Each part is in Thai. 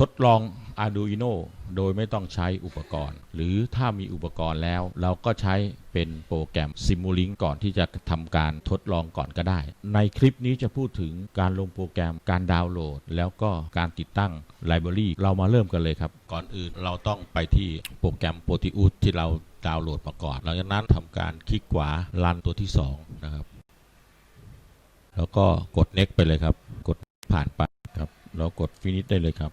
ทดลอง Arduino โดยไม่ต้องใช้อุปกรณ์ หรือถ้ามีอุปกรณ์แล้ว เราก็ใช้เป็นโปรแกรม Simulink ก่อนที่จะทำการทดลองก่อนก็ได้ ในคลิปนี้จะพูดถึงการลงโปรแกรมการดาวน์โหลด แล้วก็การติดตั้งไลบรารีเรามาเริ่มกันเลยครับ ก่อนอื่นเราต้องไปที่โปรแกรม Proteus ที่เราดาวน์โหลดมาก่อนหลังจากนั้นทำการคลิกขวารันตัวที่สองนะครับแล้วก็กด next ไปเลยครับ กดผ่านไป ครับแล้วกด finish ได้เลยครับ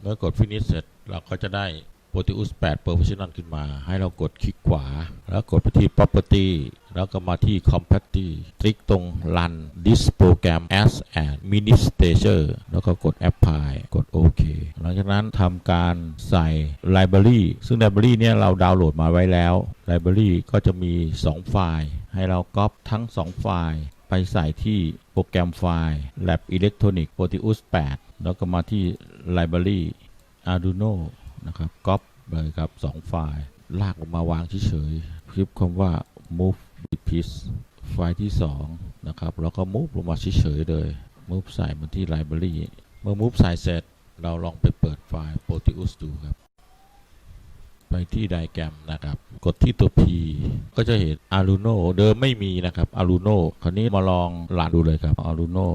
เมื่อกด finish เสร็จเราก็จะได้ Proteus 8 Professional ขึ้นมา ให้เรากดคลิกขวา แล้วกดไปที่ property แล้วก็มาที่ compatibility คลิกตรง run this program as an administrator แล้วก็กด apply กด OK หลังจากนั้นทำการใส่ library ซึ่ง library เนี่ยเราดาวน์โหลดมาไว้แล้ว library ก็จะมี 2 ไฟล์ ให้เราก๊อปทั้ง 2 ไฟล์ ไปใส่ที่โปรแกรมไฟล์ Lab Electronic Proteus 8 แล้วก็มาที่ Library Arduino นะครับก๊อปเลยครับ 2 ไฟล์ ลากออกมาวางเฉยๆคลิปคำว่า move with piece ไฟล์ที่ 2 นะครับ แล้วก็ move ลงมาเฉยๆเลย move ใส่มาที่ Library เมื่อ move ใส่เสร็จ เราลองไปเปิดไฟล์ Proteus ดูครับ ไปที่ไดแกรมนะครับ กดที่ตัว P ก็จะเห็น Arduino เดิมไม่มีนะครับ Arduino คราวนี้มาลองหลานดูเลยครับ Arduino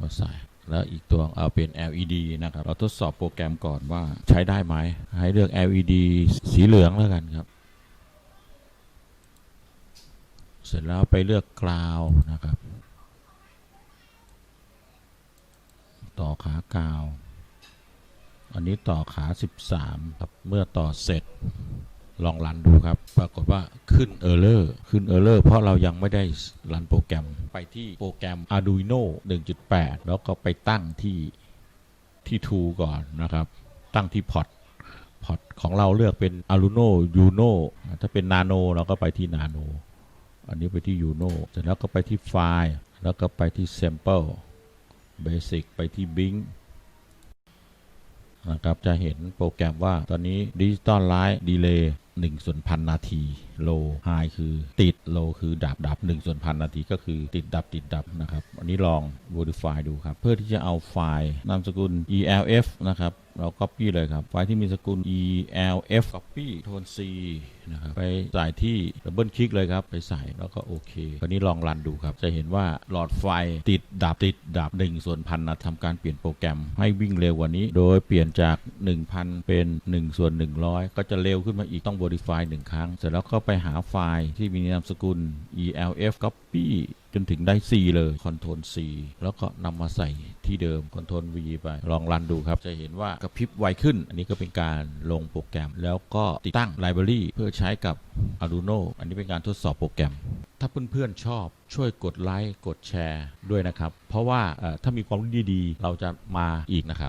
มาใส่แล้วอีกตัวเอาเป็น LED นะครับ เราทดสอบโปรแกรมก่อนว่าใช้ได้ไหม ให้เลือก LED สีเหลืองแล้วกันครับ เสร็จแล้วไปเลือกกราวนะครับ ต่อขากาว อันนี้ต่อขา 13 ครับ เมื่อต่อเสร็จลองรันดูครับ ปรากฏว่าขึ้นเออร์เลอร์ขึ้นเออร์เลอร์เพราะเรายังไม่ได้รันโปรแกรมไปที่โปรแกรม Arduino 1.8 แล้วก็ไปตั้งที่ที่ Tool ก่อนนะครับ ตั้งที่พอร์ตพอร์ตของเราเลือกเป็น Arduino Uno ถ้าเป็น Nano เราก็ไปที่ Nano อันนี้ไปที่ Uno เสร็จแล้วก็ไปที่ไฟล์แล้วก็ไปที่ Sample Basic ไปที่ Bing นะครับจะเห็นโปรแกรมว่าตอนนี้ดิจิตอลไลท์ดีเลย์1ส่วนพันนาทีโลไฮคือติดโลคือดับดับ1ส่วนพันนาทีก็คือติดดับติดดับนะครับ อันนี้ลอง modify ดูครับ เพื่อที่จะเอาไฟล์นามสกุล elf นะครับ เรา copy เลยครับ ไฟล์ที่มีสกุล elf copy โทน c นะครับไปใส่ที่ดับเบิลคลิกเลยครับ ไปใส่แล้วก็โอเคคราวนี้ลองรันดูครับ จะเห็นว่าหลอดไฟติดดับติดดับ1ส่วนพันนะทำการเปลี่ยนโปรแกรมให้วิ่งเร็วกว่านี้ โดยเปลี่ยนจาก 1,000 เป็น 1 ส่วน 100 ก็จะเร็วขึ้นมาอีกต้อง modify 1 ครั้ง เสร็จแล้วก็ไปหาไฟล์ที่มีนามสกุล elf copy จนถึงได้ C เลย Ctrl C แล้วก็นำมาใส่ที่เดิม Ctrl V ไปลองรันดูครับ จะเห็นว่ากระพริบไวขึ้น อันนี้ก็เป็นการลงโปรแกรม แล้วก็ติดตั้งไลบรารีเพื่อใช้กับ Arduino อันนี้เป็นการทดสอบโปรแกรม ถ้าเพื่อนๆชอบช่วยกดไลค์กดแชร์ด้วยนะครับ เพราะว่าถ้ามีความรู้ดีๆ เราจะมาอีกนะครับ